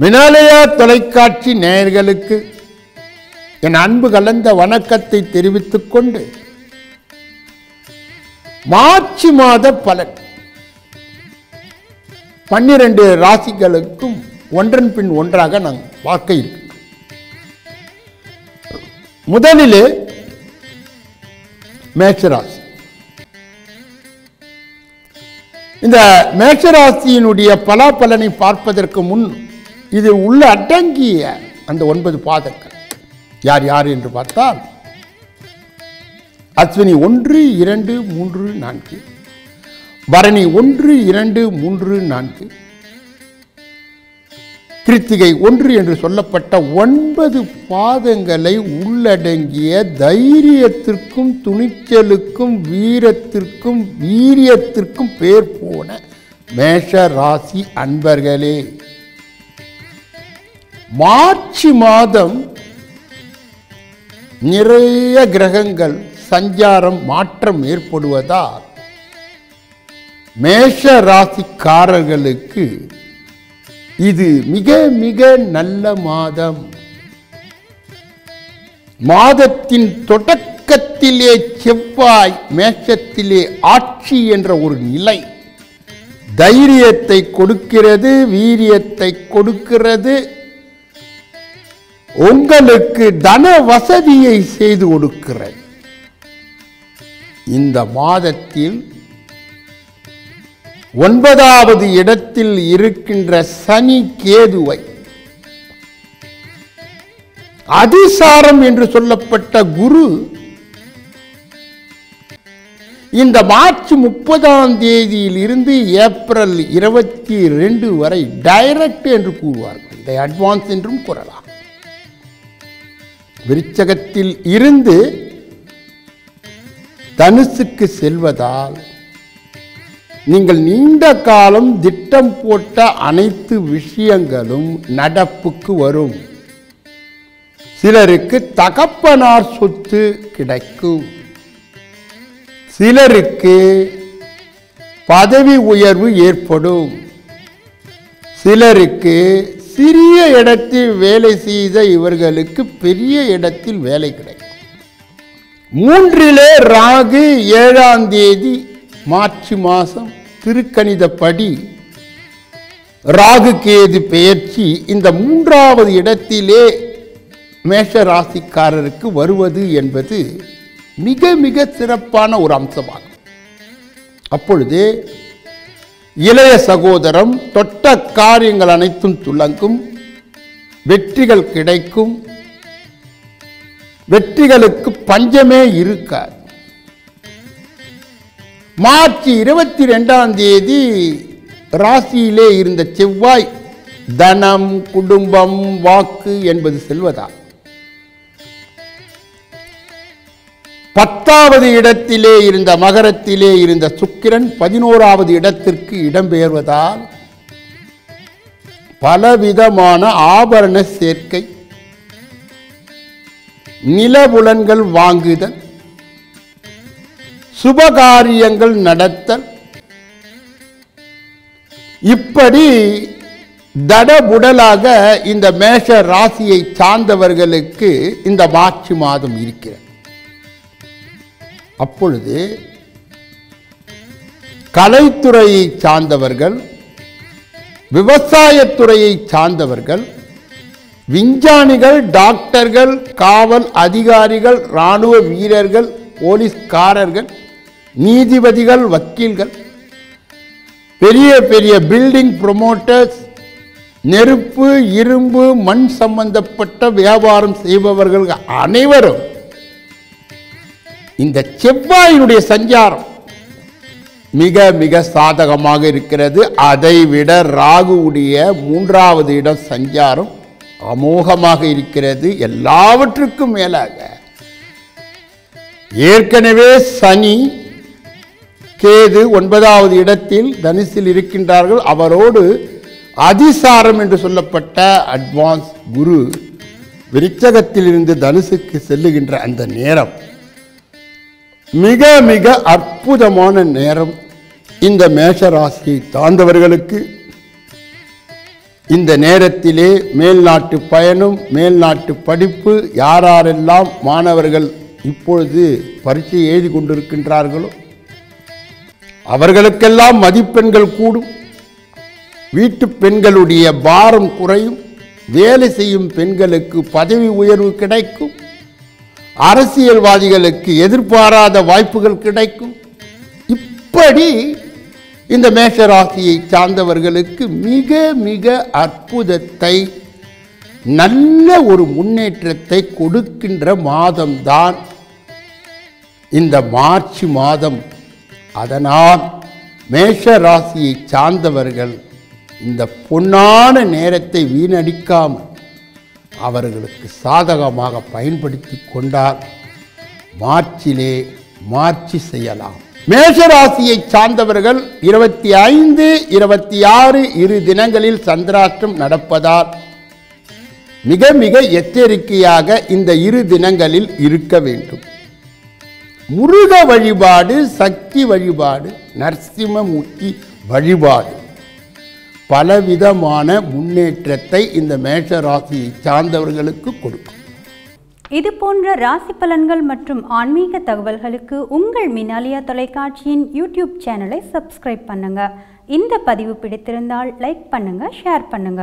வினாலயா தொலைக்காட்சி நேயர்களுக்கு என் அன்பு கலந்த வணக்கத்தை தெரிவித்துக் கொண்டு மார்ச் மாத பலன். பன்னிரண்டு ராசிகளுக்கும் ஒன்றன் பின் ஒன்றாக நான் பார்க்க இருக்கிறோம் முதலிலே மேஷராசி. இந்த மேஷராசியினுடைய பலாபலனை பார்ப்பதற்கு முன் இது உள்ள அடங்கிய அந்த ஒன்பது பாதங்கள். யார் யார் என்று பார்த்தால் அஸ்வினி ஒன்று இரண்டு மூன்று நான்கு. பரணி ஒன்று இரண்டு மூன்று நான்கு. கிருத்திகை ஒன்று என்று சொல்லப்பட்ட ஒன்பது பாதங்களை உள்ளடங்கிய தைரியத்திற்கும் துணிச்சலுக்கும் வீரத்திற்கும் வீரியத்திற்கும் பேர் போன மேஷ ராசி அன்பர்களே மார்ச் மாதம் நிறைய கிரகங்கள் சஞ்சாரம் மாற்றம் ஏற்படுவதால் மேஷ ராசிக்காரர்களுக்கு இது மிக மிக நல்ல மாதம். மாதத்தின் தொடக்கத்திலே செவ்வாய் மேஷத்திலே ஆட்சி என்ற ஒரு நிலை. தைரியத்தை கொடுக்கிறது வீரியத்தை கொடுக்கிறது. உங்களுக்கு தன வசதியை செய்து கொடுக்கிறேன். இந்த மாதத்தில் ஒன்பதாவது இடத்தில் இருக்கின்ற சனி கேதுவை அதிசாரம் என்று சொல்லப்பட்ட குரு இந்த மார்ச் முப்பதாம் தேதியில் இருந்து ஏப்ரல் இருபத்தி ரெண்டு வரை டைரக்ட் என்று கூறுவார்கள். இதை அட்வான்ஸ் என்றும் கூறலாம். விருச்சகத்தில் இருந்து தனுசுக்கு செல்வதால் நீங்கள் நீண்ட காலம் திட்டம் போட்ட அனைத்து விஷயங்களும் நடப்புக்கு வரும். சிலருக்கு தகப்பனார் சொத்து கிடைக்கும். சிலருக்கு பதவி உயர்வு ஏற்படும். சிலருக்கு சிறிய இடத்தில் வேலை செய்த இவர்களுக்கு பெரிய இடத்தில் வேலை கிடைக்கும். மூன்றிலே ராகு ஏழாம் தேதி மார்ச் மாதம் திருக்கணிதப்படி ராகு கேது பெயர்ச்சி இந்த மூன்றாவது இடத்திலே மேஷ ராசிக்காரருக்கு வருவது என்பது மிக மிக சிறப்பான ஒரு அம்சமாகும். அப்பொழுது இளைய சகோதரம் தொட்ட காரியங்கள் அனைத்தும் துலங்கும் வெற்றிகள் கிடைக்கும். வெற்றிகளுக்கு பஞ்சமே இருக்காது. மார்ச் இருபத்தி ரெண்டாம் தேதி ராசியிலே இருந்த செவ்வாய் தனம் குடும்பம் வாக்கு என்பது செல்வதா? பத்தாவது இடத்திலே இருந்த மகரத்திலே இருந்த சுக்கிரன் பதினோராவது இடத்திற்கு இடம்பெயர்வதால் பலவிதமான ஆபரண சேர்க்கை நிலபுலன்கள் வாங்குதல் சுபகாரியங்கள் நடத்தல். இப்படி தடபுடலாக இந்த மேஷ ராசியை சார்ந்தவர்களுக்கு இந்த மார்ச் மாதம் இருக்கிறது. அப்பொழுது கலைத்துறையை சார்ந்தவர்கள் விவசாயத்துறையை சார்ந்தவர்கள் விஞ்ஞானிகள் டாக்டர்கள் காவல் அதிகாரிகள் இராணுவ வீரர்கள் போலீஸ்காரர்கள் நீதிபதிகள் வக்கீல்கள் பெரிய பெரிய பில்டிங் ப்ரொமோட்டர்ஸ் நெருப்பு இரும்பு மண் சம்பந்தப்பட்ட வியாபாரம் செய்பவர்கள் அனைவரும் இந்த செவ்வாயினுடைய சஞ்சாரம் மிக மிக சாதகமாக இருக்கிறது. அதை விட ராகுவுடைய மூன்றாவது இடம் சஞ்சாரம் அமோகமாக இருக்கிறது. எல்லாவற்றுக்கும் மேலாக ஏற்கனவே சனி கேது ஒன்பதாவது இடத்தில் தனுசில் இருக்கின்றார்கள். அவரோடு அதிசாரம் என்று சொல்லப்பட்ட அட்வான்ஸ் குரு விருச்சகத்திலிருந்து தனுசுக்கு செல்லுகின்ற அந்த நேரம். மிக மிக அற்புதமான நேரம் இந்த மேஷ ராசியை தாழ்ந்தவர்களுக்கு. இந்த நேரத்திலே மேல்நாட்டு பயணம் மேல்நாட்டு படிப்பு யாரெல்லாம் மாணவர்கள் இப்பொழுது பரீட்சை எழுதி கொண்டிருக்கின்றார்களோ அவர்களுக்கெல்லாம் மதிப்பெண்கள் கூடும். வீட்டு பெண்களுடைய பாரம் குறையும். வேலை செய்யும் பெண்களுக்கு பதவி உயர்வு கிடைக்கும். அரசியல்வாதிகளுக்கு எதிர்பாராத வாய்ப்புகள் கிடைக்கும். இப்படி இந்த மேஷராசியை சார்ந்தவர்களுக்கு மிக மிக அற்புதத்தை நல்ல ஒரு முன்னேற்றத்தை கொடுக்கின்ற மாதம்தான் இந்த மார்ச் மாதம். அதனால் மேஷ ராசியை சார்ந்தவர்கள் இந்த பொன்னான நேரத்தை வீணடிக்காமல் அவர்களுக்கு சாதகமாக பயன்படுத்தி கொண்டால் மார்ச்சிலே மார்ச்சி செய்யலாம். மேஷராசியை சார்ந்தவர்கள் இருபத்தி ஐந்து இருபத்தி ஆறு இரு தினங்களில் சந்திராஷ்டம் நடப்பதால் மிக மிக எச்சரிக்கையாக இந்த இரு தினங்களில் இருக்க வேண்டும். முருக வழிபாடு சக்தி வழிபாடு நரசிம்மமூர்த்தி வழிபாடு. பலவிதமான முன்னேற்றத்தை இந்த மேஷ ராசியை சார்ந்தவர்களுக்கு கொடுக்கும். இது போன்ற ராசி பலன்கள் மற்றும் ஆன்மீக தகவல்களுக்கு உங்கள் மினாலியா தொலைக்காட்சியின் யூடியூப் சேனலை சப்ஸ்கிரைப் பண்ணுங்க. இந்த பதிவு பிடித்திருந்தால் லைக் பண்ணுங்க ஷேர் பண்ணுங்க.